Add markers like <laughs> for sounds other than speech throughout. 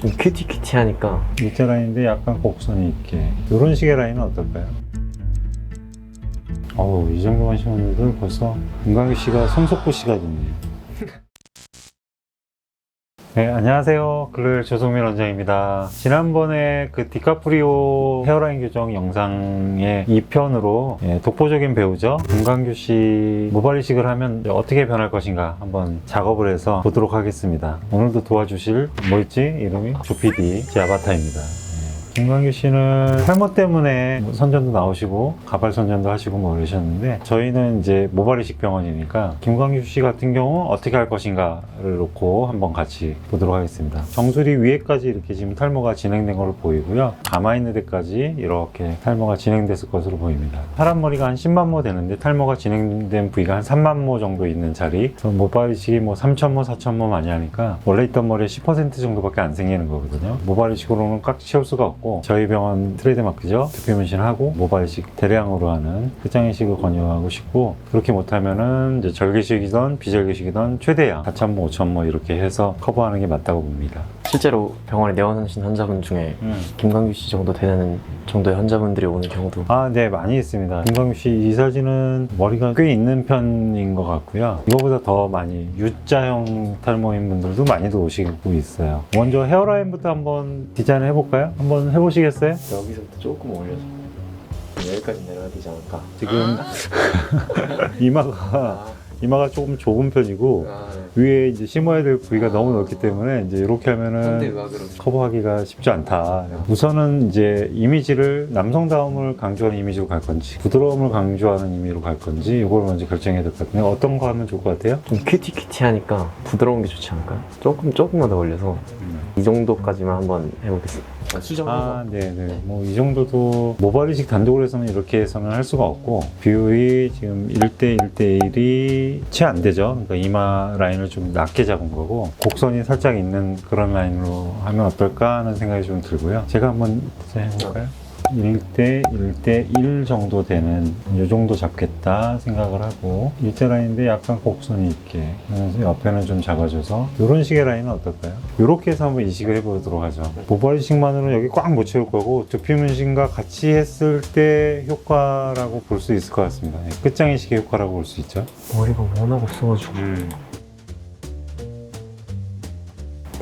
좀 큐티큐티 하니까. 일자 라인인데 약간 곡선이 있게. 이런 식의 라인은 어떨까요? 어우 이 정도만 심었는데 벌써 은광규 씨가 손석구 씨가 됐네요 네, 안녕하세요. 글로열 조성민 원장입니다. 지난번에 그 디카프리오 헤어라인 교정 영상의 2편으로 예, 독보적인 배우죠. 은광규 씨 모발 이식을 하면 어떻게 변할 것인가 한번 작업을 해서 보도록 하겠습니다. 오늘도 도와주실 뭐였지? 이름이? 조피디 제 아바타입니다. 예, 김광규 씨는 탈모 때문에 뭐 선전도 나오시고 가발 선전도 하시고 뭐 이러셨는데 저희는 이제 모발 이식 병원이니까 김광규 씨 같은 경우 어떻게 할 것인가를 놓고 한번 같이 보도록 하겠습니다. 정수리 위에까지 이렇게 지금 탈모가 진행된 걸로 보이고요. 가마 있는 데까지 이렇게 탈모가 진행됐을 것으로 보입니다. 사람 머리가 한 10만 모 되는데 탈모가 진행된 부위가 한 3만 모 정도 있는 자리. 그래서 모발 이식이 뭐 3천 모, 4천 모 많이 하니까 원래 있던 머리의 10% 정도밖에 안 생기는 거거든요. 모발 이식으로는 꽉 채울 수가 없고 저희 병원 트레이드마크죠. 두피 문신하고 모발 이식 대량으로 하는 끝장 이식을 권유하고 싶고 그렇게 못하면은 이제 절개식이든 비절개식이든 최대한 4천 모, 5천 모 이렇게 해서 커버하는 게 맞다고 봅니다. 실제로 병원에 내원하신 환자분 중에 김광규 씨 정도 되는 정도의 환자분들이 오는 경우도 아, 네, 많이 있습니다. 김광규 씨 이 사진은 머리가 꽤 있는 편인 것 같고요. 이거보다 더 많이 U자형 탈모인 분들도 많이도 오시고 있어요. 먼저 헤어라인부터 한번 디자인을 해볼까요? 한번 해보시겠어요? 여기서부터 조금 올려서 여기까지 내려야 되지 않을까 지금 <laughs> 이마가 이마가 조금 좁은 편이고 아, 위에 이제 심어야 될 부위가 너무 넓기 때문에 이제 이렇게 하면은 커버하기가 쉽지 않다. 우선은 이제 이미지를 남성다움을 강조하는 이미지로 갈 건지 부드러움을 강조하는 의미로 갈 건지 이걸 먼저 결정해야 될 것 같은데 어떤 거 하면 좋을 것 같아요? 좀 큐티큐티 하니까 부드러운 게 좋지 않을까요? 조금 조금만 더 올려서 이 정도까지만 한번 해보겠습니다 아, 네 네. 뭐 이 정도도 모발 이식 단독으로 해서는 이렇게 해서는 할 수가 없고 비율이 지금 1대 1대 1이 채 안 되죠. 그러니까 이마 라인을 좀 낮게 잡은 거고 곡선이 살짝 있는 그런 라인으로 하면 어떨까 하는 생각이 좀 들고요. 제가 한번 디자인 해 볼까요? 1대 1대 1 정도 되는 이 정도 잡겠다 생각을 하고 일자 라인인데 약간 곡선이 있게 그래서 옆에는 좀 작아져서 이런 식의 라인은 어떨까요? 이렇게 해서 한번 이식을 해보도록 하죠. 모발 이식만으로는 여기 꽉 못 채울 거고 두피 문신과 같이 했을 때 효과라고 볼 수 있을 것 같습니다. 네, 끝장 이식의 효과라고 볼 수 있죠. 머리가 워낙 없어가지고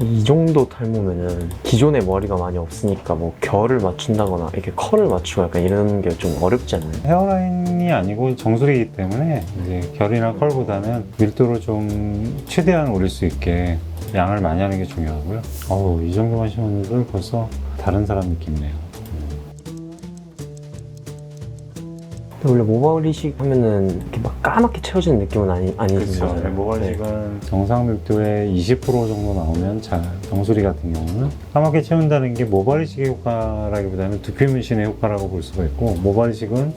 이 정도 탈모면은 기존에 머리가 많이 없으니까 뭐 결을 맞춘다거나 이렇게 컬을 맞추고 약간 이런 게 좀 어렵지 않나요? 헤어라인이 아니고 정수리이기 때문에 이제 결이나 컬보다는 밀도를 좀 최대한 올릴 수 있게 양을 많이 하는 게 중요하고요. 어우, 이 정도만 심었는데 벌써 다른 사람 느낌이네요. 원래 모발 이식 하면은 이렇게 막 까맣게 채워지는 느낌은 아니 아니잖아요. 네. 모발식은 정상 밀도의 20% 정도 나오면 잘, 정수리 같은 경우는 까맣게 채운다는 게 모발이식의 효과라기보다는 두피 문신의 효과라고 볼 수가 있고 모발이식은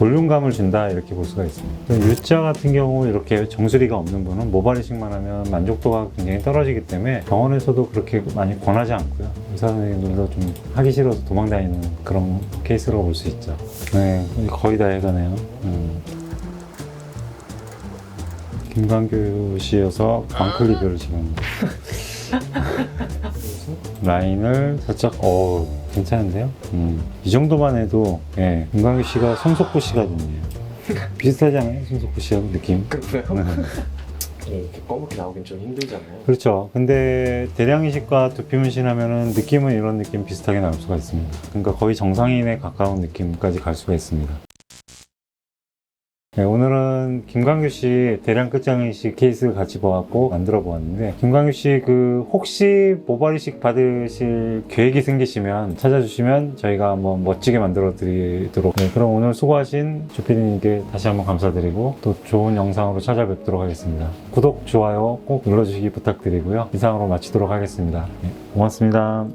볼륨감을 준다 이렇게 볼 수가 있습니다. U자 같은 경우 이렇게 정수리가 없는 분은 모발이식만 하면 만족도가 굉장히 떨어지기 때문에 병원에서도 그렇게 많이 권하지 않고요. 의사 선생님들도 좀 하기 싫어서 도망다니는 그런 케이스로 볼 수 있죠. 네, 거의 다 해가네요. 음. 김광규 씨여서 광클리뷰를 지금 <laughs> 라인을 살짝 어 괜찮은데요? 음, 이 정도만 해도 예, 김광규 씨가 손석구 씨가 됐네요. 비슷하지 않아요? 손석구 씨하고 느낌? 그래요? <laughs> 이렇게 검게 나오긴 좀 힘들잖아요. 그렇죠. 근데 대량 이식과 두피 문신 하면은 느낌은 이런 느낌 비슷하게 나올 수가 있습니다. 그러니까 거의 정상인에 가까운 느낌까지 갈 수가 있습니다. 네, 오늘은 김광규 씨 대량 끝장 이식 케이스를 같이 봐갖고 만들어 보았는데 김광규 씨 그 혹시 모발 이식 받으실 계획이 생기시면 찾아주시면 저희가 한번 멋지게 만들어 드리도록 네, 그럼 오늘 수고하신 주피디님께 다시 한번 감사드리고 또 좋은 영상으로 찾아뵙도록 하겠습니다. 구독, 좋아요 꼭 눌러주시기 부탁드리고요. 이상으로 마치도록 하겠습니다. 네, 고맙습니다.